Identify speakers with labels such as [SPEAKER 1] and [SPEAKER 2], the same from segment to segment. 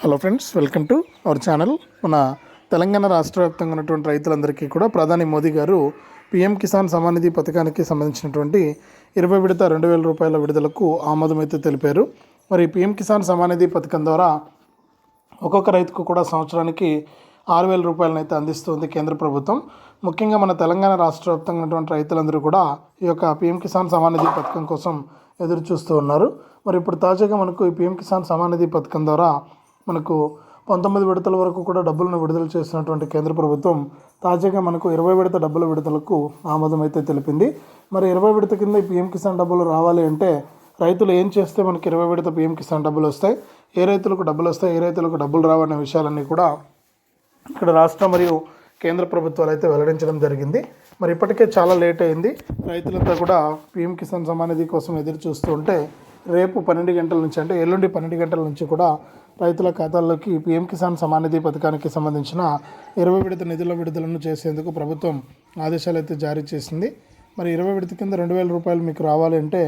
[SPEAKER 1] Hello friends welcome to our channel మన తెలంగాణ రాష్ట్ర వ్యాప్తంగా ఉన్నటువంటి రైతులందరికీ కూడా ప్రధాని మోదీ గారు పీఎం కిసాన్ సమానిధి పథకానికి సంబంధించినటువంటి ఇరవై విడత రెండు వేల రూపాయల విడుదలకు ఆమోదం అయితే తెలిపారు. మరి పీఎం కిసాన్ సమానిధి పథకం ద్వారా ఒక్కొక్క రైతుకు కూడా సంవత్సరానికి ఆరు వేల రూపాయలను అయితే అందిస్తుంది కేంద్ర ప్రభుత్వం. ముఖ్యంగా మన తెలంగాణ రాష్ట్ర వ్యాప్తంగా ఉన్నటువంటి రైతులందరూ కూడా ఈ యొక్క పీఎం కిసాన్ సమానిధి పథకం కోసం ఎదురు చూస్తూ ఉన్నారు. మరి ఇప్పుడు తాజాగా మనకు ఈ పీఎం కిసాన్ సమానిధి పథకం ద్వారా మనకు పంతొమ్మిది విడతల వరకు కూడా డబ్బులను విడుదల చేసినటువంటి కేంద్ర ప్రభుత్వం తాజాగా మనకు ఇరవై విడత డబ్బుల విడుదలకు ఆమోదం అయితే తెలిపింది. మరి ఇరవై విడత కింద పిఎం పీఎం కిసాన్ డబ్బులు రావాలి అంటే రైతులు ఏం చేస్తే మనకి ఇరవై విడత పీఎం కిసాన్ డబ్బులు వస్తాయి? ఏ రైతులకు డబ్బులు వస్తాయి? ఏ రైతులకు డబ్బులు రావనే విషయాలన్నీ కూడా ఇక్కడ రాష్ట్ర మరియు కేంద్ర ప్రభుత్వాలు అయితే వెల్లడించడం జరిగింది. మరి ఇప్పటికే చాలా లేట్ అయింది. రైతులంతా కూడా పీఎం కిసాన్ సమానిధి కోసం ఎదురు చూస్తూ ఉంటే రేపు పన్నెండు గంటల నుంచి అంటే ఎల్లుండి పన్నెండు గంటల నుంచి కూడా రైతుల ఖాతాల్లోకి పీఎం కిసాన్ సమానిధి పథకానికి సంబంధించిన ఇరవై విడత నిధుల విడుదలను చేసేందుకు ప్రభుత్వం ఆదేశాలు అయితే జారీ చేసింది. మరి ఇరవై విడత కింద రెండు వేల రూపాయలు మీకు రావాలి అంటే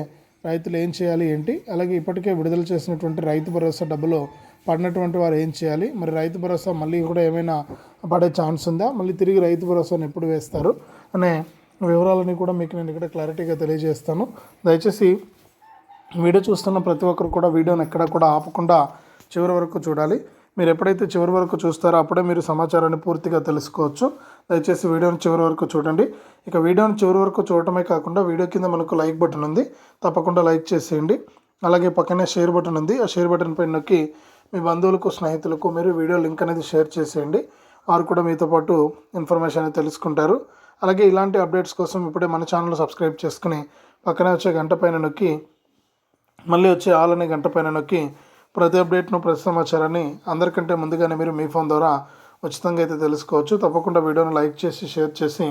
[SPEAKER 1] రైతులు ఏం చేయాలి ఏంటి? అలాగే ఇప్పటికే విడుదల చేసినటువంటి రైతు భరోసా డబ్బులు పడినటువంటి వారు ఏం చేయాలి? మరి రైతు భరోసా మళ్ళీ కూడా ఏమైనా పడే ఛాన్స్ ఉందా? మళ్ళీ తిరిగి రైతు భరోసాను ఎప్పుడు వేస్తారు? అనే వివరాలని కూడా మీకు నేను ఇక్కడ క్లారిటీగా తెలియజేస్తాను. దయచేసి వీడియో చూస్తున్న ప్రతి ఒక్కరు కూడా వీడియోని ఎక్కడ కూడా ఆపకుండా చివరి వరకు చూడాలి. మీరు ఎప్పుడైతే చివరి వరకు చూస్తారో అప్పుడే మీరు సమాచారాన్ని పూర్తిగా తెలుసుకోవచ్చు. దయచేసి వీడియోని చివరి వరకు చూడండి. ఇక వీడియోని చివరి వరకు చూడటమే కాకుండా వీడియో కింద మనకు లైక్ బటన్ ఉంది. తప్పకుండా లైక్ చేసేయండి. అలాగే పక్కనే షేర్ బటన్ ఉంది. ఆ షేర్ బటన్ పైన నొక్కి మీ బంధువులకు స్నేహితులకు మీరు వీడియో లింక్ అనేది షేర్ చేసేయండి. వారు కూడా మీతో పాటు ఇన్ఫర్మేషన్ అనేది తెలుసుకుంటారు. అలాగే ఇలాంటి అప్డేట్స్ కోసం ఇప్పుడే మన ఛానల్ సబ్స్క్రైబ్ చేసుకుని పక్కనే వచ్చే గంట పైన నొక్కి మళ్ళీ వచ్చే ఆల్ అనే గంట పైన నొక్కి ప్రతి అప్డేట్ను ప్రతి సమాచారాన్ని అందరికంటే ముందుగానే మీరు మీ ఫోన్ ద్వారా ఉచితంగా అయితే తెలుసుకోవచ్చు. తప్పకుండా వీడియోను లైక్ చేసి షేర్ చేసి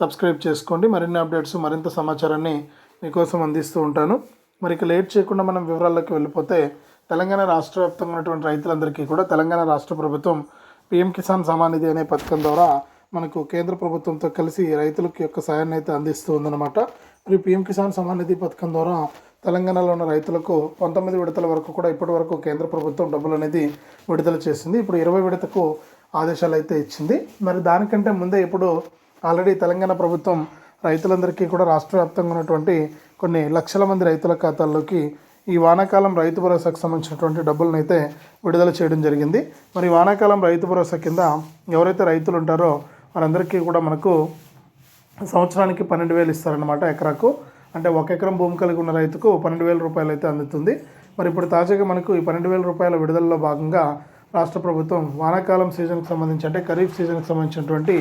[SPEAKER 1] సబ్స్క్రైబ్ చేసుకోండి. మరిన్ని అప్డేట్స్ మరింత సమాచారాన్ని మీకోసం అందిస్తూ ఉంటాను. మరి ఇక లేట్ చేయకుండా మనం వివరాల్లోకి వెళ్ళిపోతే తెలంగాణ రాష్ట్ర వ్యాప్తంగా ఉన్నటువంటి రైతులందరికీ కూడా తెలంగాణ రాష్ట్ర ప్రభుత్వం పిఎం కిసాన్ సమాన్ నిధి అనే పథకం ద్వారా మనకు కేంద్ర ప్రభుత్వంతో కలిసి రైతులకి యొక్క సాయాన్ని అయితే అందిస్తూ ఉందన్నమాట. మరి పిఎం కిసాన్ సమాన్ నిధి పథకం ద్వారా తెలంగాణలో ఉన్న రైతులకు పంతొమ్మిది విడతల వరకు కూడా ఇప్పటి వరకు కేంద్ర ప్రభుత్వం డబ్బులు అనేది విడుదల చేసింది. ఇప్పుడు ఇరవై విడతకు ఆదేశాలు అయితే ఇచ్చింది. మరి దానికంటే ముందే ఇప్పుడు ఆల్రెడీ తెలంగాణ ప్రభుత్వం రైతులందరికీ కూడా రాష్ట్ర వ్యాప్తంగా ఉన్నటువంటి కొన్ని లక్షల మంది రైతుల ఖాతాల్లోకి ఈ వానాకాలం రైతు భరోసాకు సంబంధించినటువంటి డబ్బులను అయితే విడుదల చేయడం జరిగింది. మరి వానాకాలం రైతు భరోసా కింద ఎవరైతే రైతులు ఉంటారో వారందరికీ కూడా మనకు సంవత్సరానికి పన్నెండు వేలు ఇస్తారనమాట ఎకరాకు. అంటే ఒక ఎకరం భూమి కలిగి ఉన్న రైతుకు పన్నెండు వేల రూపాయలు అయితే అందుతుంది. మరి ఇప్పుడు తాజాగా మనకు ఈ పన్నెండు వేల రూపాయల విడుదలలో భాగంగా రాష్ట్ర ప్రభుత్వం వానాకాలం సీజన్కి సంబంధించి అంటే ఖరీఫ్ సీజన్కి సంబంధించినటువంటి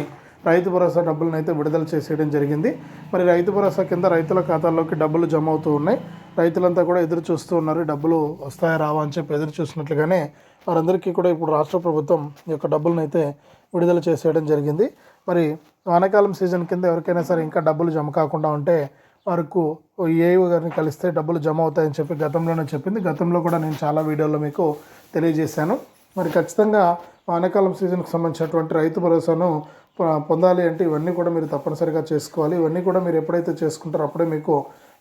[SPEAKER 1] రైతు భరోసా డబ్బులను అయితే విడుదల చేసేయడం జరిగింది. మరి రైతు భరోసా కింద రైతుల ఖాతాల్లోకి డబ్బులు జమ అవుతూ ఉన్నాయి. రైతులంతా కూడా ఎదురు చూస్తూ ఉన్నారు. డబ్బులు వస్తాయా రావా అని చెప్పి ఎదురు చూసినట్లుగానే వారందరికీ కూడా ఇప్పుడు రాష్ట్ర ప్రభుత్వం ఈ యొక్క డబ్బులను అయితే విడుదల చేసేయడం జరిగింది. మరి వానాకాలం సీజన్ కింద ఎవరికైనా సరే ఇంకా డబ్బులు జమ కాకుండా ఉంటే వరకు ఏఓ గారిని కలిస్తే డబ్బులు జమ అవుతాయని చెప్పి గతంలోనే చెప్పింది. గతంలో కూడా నేను చాలా వీడియోలో మీకు తెలియజేశాను. మరి ఖచ్చితంగా వానాకాలం సీజన్కి సంబంధించినటువంటి రైతు భరోసాను పొందాలి అంటే ఇవన్నీ కూడా మీరు తప్పనిసరిగా చేసుకోవాలి. ఇవన్నీ కూడా మీరు ఎప్పుడైతే చేసుకుంటారో అప్పుడే మీకు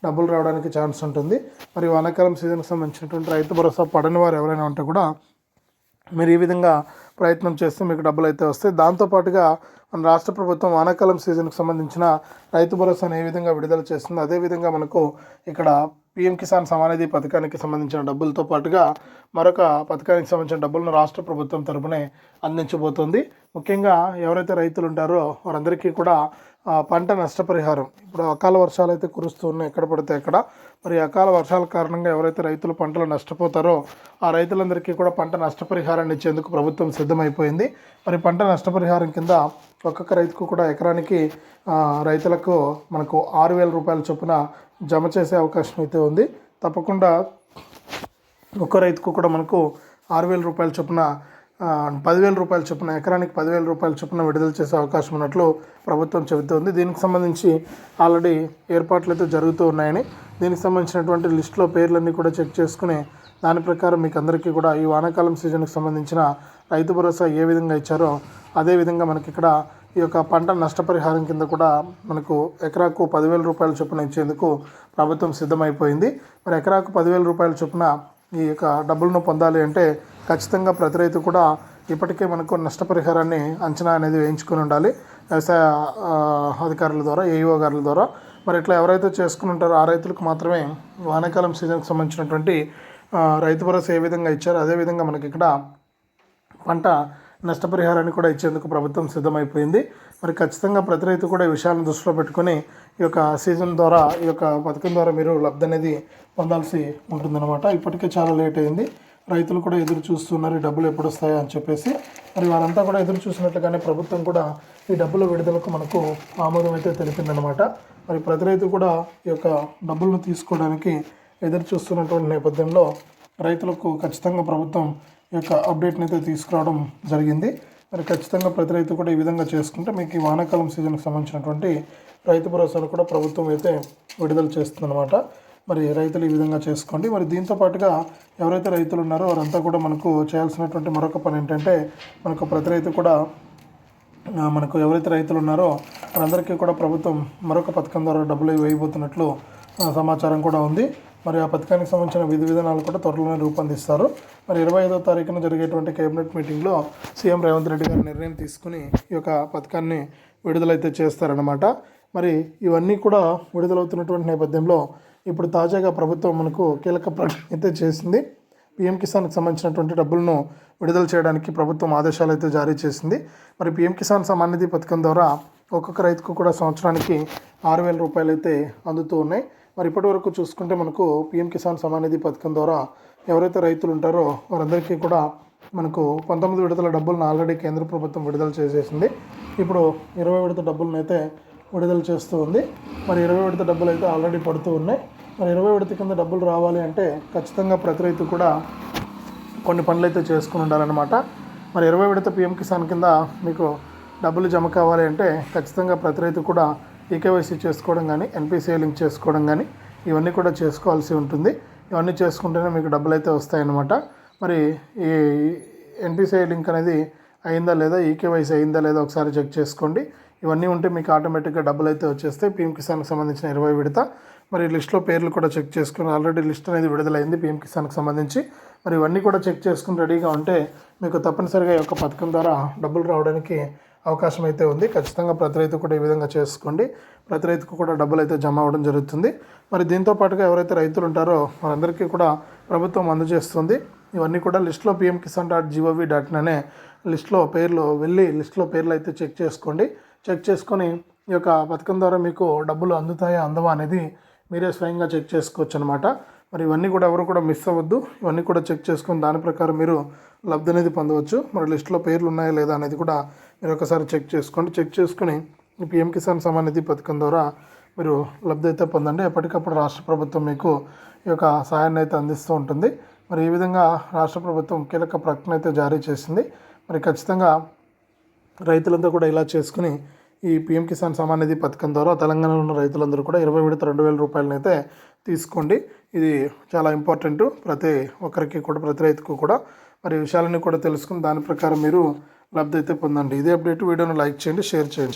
[SPEAKER 1] డబ్బులు రావడానికి ఛాన్స్ ఉంటుంది. మరి వానాకాలం సీజన్కి సంబంధించినటువంటి రైతు భరోసా పడని వారు ఎవరైనా ఉంటే కూడా మీరు ఈ విధంగా ప్రయత్నం చేస్తే మీకు డబ్బులు అయితే వస్తాయి దాంతోపాటుగా మన రాష్ట్ర ప్రభుత్వం వానాకాలం సీజన్కి సంబంధించిన రైతు భరోసాను ఏ విధంగా విడుదల చేస్తుందో అదేవిధంగా మనకు ఇక్కడ పిఎం కిసాన్ సమానిధి పథకానికి సంబంధించిన డబ్బులతో పాటుగా మరొక పథకానికి సంబంధించిన డబ్బులను రాష్ట్ర ప్రభుత్వం తరపునే అందించబోతోంది. ముఖ్యంగా ఎవరైతే రైతులు ఉంటారో వారందరికీ కూడా పంట నష్టపరిహారం. ఇప్పుడు అకాల వర్షాలు అయితే కురుస్తూ ఉన్నాయి. ఎక్కడ పడితే అక్కడ. మరి అకాల వర్షాల కారణంగా ఎవరైతే రైతులు పంటలు నష్టపోతారో ఆ రైతులందరికీ కూడా పంట నష్టపరిహారాన్ని ఇచ్చేందుకు ప్రభుత్వం సిద్ధమైపోయింది. మరి పంట నష్టపరిహారం కింద ఒక్కొక్క రైతుకు కూడా ఎకరానికి రైతులకు మనకు ఆరు వేల రూపాయల చొప్పున జమ చేసే అవకాశం అయితే ఉంది. తప్పకుండా ఒక్క రైతుకు కూడా మనకు ఆరు వేల రూపాయల చొప్పున పదివేల రూపాయల చొప్పున ఎకరానికి పదివేల రూపాయల చొప్పున విడుదల చేసే అవకాశం ఉన్నట్లు ప్రభుత్వం చెబుతోంది. దీనికి సంబంధించి ఆల్రెడీ ఏర్పాట్లు అయితే జరుగుతూ ఉన్నాయని దీనికి సంబంధించినటువంటి లిస్టులో పేర్లన్నీ కూడా చెక్ చేసుకుని దాని ప్రకారం మీకు అందరికీ కూడా ఈ వానాకాలం సీజన్కి సంబంధించిన రైతు భరోసా ఏ విధంగా ఇచ్చారో అదేవిధంగా మనకి ఇక్కడ ఈ యొక్క పంట నష్టపరిహారం కింద కూడా మనకు ఎకరాకు పదివేల రూపాయల చొప్పున ఇచ్చేందుకు ప్రభుత్వం సిద్ధమైపోయింది. మరి ఎకరాకు పదివేల రూపాయల చొప్పున ఈ యొక్క డబ్బులను పొందాలి అంటే ఖచ్చితంగా ప్రతి రైతు కూడా ఇప్పటికే మనకు నష్టపరిహారాన్ని అంచనా అనేది వేయించుకొని ఉండాలి. వ్యవసాయ అధికారుల ద్వారా ఏఈఓ గారుల ద్వారా. మరి ఇట్లా ఎవరైతే చేసుకుని ఉంటారో ఆ రైతులకు మాత్రమే వానాకాలం సీజన్కి సంబంధించినటువంటి రైతు భరోసా ఏ విధంగా ఇచ్చారో అదేవిధంగా మనకి ఇక్కడ పంట నష్టపరిహారాన్ని కూడా ఇచ్చేందుకు ప్రభుత్వం సిద్ధమైపోయింది. మరి ఖచ్చితంగా ప్రతి రైతు కూడా ఈ విషయాలను దృష్టిలో పెట్టుకొని ఈ యొక్క సీజన్ ద్వారా ఈ యొక్క పథకం ద్వారా మీరు లబ్ధి అనేది పొందాల్సి ఉంటుందన్నమాట. ఇప్పటికే చాలా లేట్ అయింది. రైతులు కూడా ఎదురు చూస్తున్నారు ఈ డబ్బులు ఎప్పుడు వస్తాయా అని చెప్పేసి. మరి వారంతా కూడా ఎదురు చూసినట్లుగానే ప్రభుత్వం కూడా ఈ డబ్బుల విడుదలకు మనకు ఆమోదం అయితే తెలిపిందనమాట మరి ప్రతి రైతు కూడా ఈ యొక్క డబ్బులను తీసుకోవడానికి ఎదురు చూస్తున్నటువంటి నేపథ్యంలో రైతులకు ఖచ్చితంగా ప్రభుత్వం ఈ యొక్క అప్డేట్ని అయితే తీసుకురావడం జరిగింది. మరి ఖచ్చితంగా ప్రతి రైతు కూడా ఈ విధంగా చేసుకుంటే మీకు ఈ వానాకాలం సీజన్కి సంబంధించినటువంటి రైతు భరోసాను కూడా ప్రభుత్వం అయితే విడుదల చేస్తుందన్నమాట. మరి రైతులు ఈ విధంగా చేసుకోండి. మరి దీంతో పాటుగా ఎవరైతే రైతులు ఉన్నారో వారంతా కూడా మనకు చేయాల్సినటువంటి మరొక పని ఏంటంటే మనకు ప్రతి రైతు కూడా మనకు ఎవరైతే రైతులు ఉన్నారో వారందరికీ కూడా ప్రభుత్వం మరొక పథకం ద్వారా డబ్బులు వేయబోతున్నట్లు సమాచారం కూడా ఉంది. మరి ఆ పథకానికి సంబంధించిన విధి విధానాలు కూడా త్వరలోనే రూపొందిస్తారు. మరి ఇరవై ఐదో తారీఖున జరిగేటువంటి కేబినెట్ మీటింగ్లో సీఎం రేవంత్ రెడ్డి గారు నిర్ణయం తీసుకుని ఈ యొక్క పథకాన్ని విడుదలైతే చేస్తారన్నమాట. మరి ఇవన్నీ కూడా విడుదలవుతున్నటువంటి నేపథ్యంలో ఇప్పుడు తాజాగా ప్రభుత్వం మనకు కీలక ప్రకటన అయితే చేసింది. పీఎం కిసాన్కి సంబంధించినటువంటి డబ్బులను విడుదల చేయడానికి ప్రభుత్వం ఆదేశాలు అయితే జారీ చేసింది. మరి పీఎం కిసాన్ సమాన్ నిధి పథకం ద్వారా ఒక్కొక్క రైతుకు కూడా సంవత్సరానికి ఆరు వేల రూపాయలు అయితే అందుతూ ఉన్నాయి. మరి ఇప్పటి వరకు చూసుకుంటే మనకు పీఎం కిసాన్ సమ్మాన్ నిధి పథకం ద్వారా ఎవరైతే రైతులు ఉంటారో వారందరికీ కూడా మనకు పంతొమ్మిది విడతల డబ్బులను ఆల్రెడీ కేంద్ర ప్రభుత్వం విడుదల చేసేసింది. ఇప్పుడు ఇరవై విడత డబ్బులను అయితే విడుదల చేస్తూ ఉంది. మరి ఇరవై విడత డబ్బులు అయితే ఆల్రెడీ పడుతూ ఉన్నాయి. మరి ఇరవై విడత కింద డబ్బులు రావాలి అంటే ఖచ్చితంగా ప్రతి రైతు కూడా కొన్ని పనులు అయితే చేసుకుని ఉండాలన్నమాట. మరి ఇరవై విడత పిఎం కిసాన్ కింద మీకు డబ్బులు జమ కావాలి అంటే ఖచ్చితంగా ప్రతి రైతు కూడా ఈకేవైసీ చేసుకోవడం కానీ ఎన్పిసిఐ లింక్ చేసుకోవడం కానీ ఇవన్నీ కూడా చేసుకోవాల్సి ఉంటుంది. ఇవన్నీ చేసుకుంటేనే మీకు డబ్బులు అయితే వస్తాయన్నమాట. మరి ఈ ఎన్పిసిఐ లింక్ అనేది అయిందా లేదా ఈకేవైసీ అయిందా లేదా ఒకసారి చెక్ చేసుకోండి. ఇవన్నీ ఉంటే మీకు ఆటోమేటిక్గా డబ్బులు అయితే వచ్చేస్తాయి పీఎం కిసాన్కి సంబంధించిన ఇరవై విడత. మరి లిస్ట్లో పేర్లు కూడా చెక్ చేసుకుని ఆల్రెడీ లిస్ట్ అనేది విడుదలైంది పీఎం కిసాన్కి సంబంధించి. మరి ఇవన్నీ కూడా చెక్ చేసుకుని రెడీగా ఉంటే మీకు తప్పనిసరిగా ఈ యొక్క పథకం ద్వారా డబ్బులు రావడానికి అవకాశం అయితే ఉంది. ఖచ్చితంగా ప్రతి రైతు కూడా ఈ విధంగా చేసుకోండి. ప్రతి రైతుకు కూడా డబ్బులు అయితే జమ అవ్వడం జరుగుతుంది. మరి దీంతో పాటుగా ఎవరైతే రైతులు ఉంటారో వారందరికీ కూడా ప్రభుత్వం అందజేస్తుంది. ఇవన్నీ కూడా లిస్ట్లో PM Kisan dot G O V dot అనే లిస్ట్లో పేర్లు వెళ్ళి లిస్ట్లో పేర్లు అయితే చెక్ చేసుకోండి. చెక్ చేసుకొని ఈ యొక్క పథకం ద్వారా మీకు డబ్బులు అందుతాయా అందవా అనేది మీరే స్వయంగా చెక్ చేసుకోవచ్చు అనమాట మరి ఇవన్నీ కూడా ఎవరు కూడా మిస్ అవ్వద్దు. ఇవన్నీ కూడా చెక్ చేసుకొని దాని ప్రకారం మీరు లబ్ధి అనేది పొందవచ్చు. మరి లిస్ట్లో పేర్లు ఉన్నాయా లేదా అనేది కూడా మీరు ఒకసారి చెక్ చేసుకోండి. చెక్ చేసుకుని పిఎం కిసాన్ సమాన్ నిధి పథకం ద్వారా మీరు లబ్ధి అయితే పొందండి. ఎప్పటికప్పుడు రాష్ట్ర ప్రభుత్వం మీకు ఈ యొక్క సహాయాన్ని అయితే అందిస్తూ ఉంటుంది. మరి ఈ విధంగా రాష్ట్ర ప్రభుత్వం కీలక ప్రకటన అయితే జారీ చేసింది. మరి ఖచ్చితంగా రైతులంతా కూడా ఇలా చేసుకుని ఈ పిఎం కిసాన్ సమాన్ నిధి పథకం ద్వారా తెలంగాణలో ఉన్న రైతులందరూ కూడా ఇరవై విడత రెండు వేల రూపాయలను అయితే తీసుకోండి. ఇది చాలా ఇంపార్టెంట్. ప్రతి ఒక్కరికి కూడా ప్రతి రైతుకు కూడా. మరి విషయాలన్నీ కూడా తెలుసుకుని దాని ప్రకారం మీరు లబ్ధి అయితే పొందండి. ఇదే అప్డేట్. వీడియోను లైక్ చేయండి షేర్ చేయండి.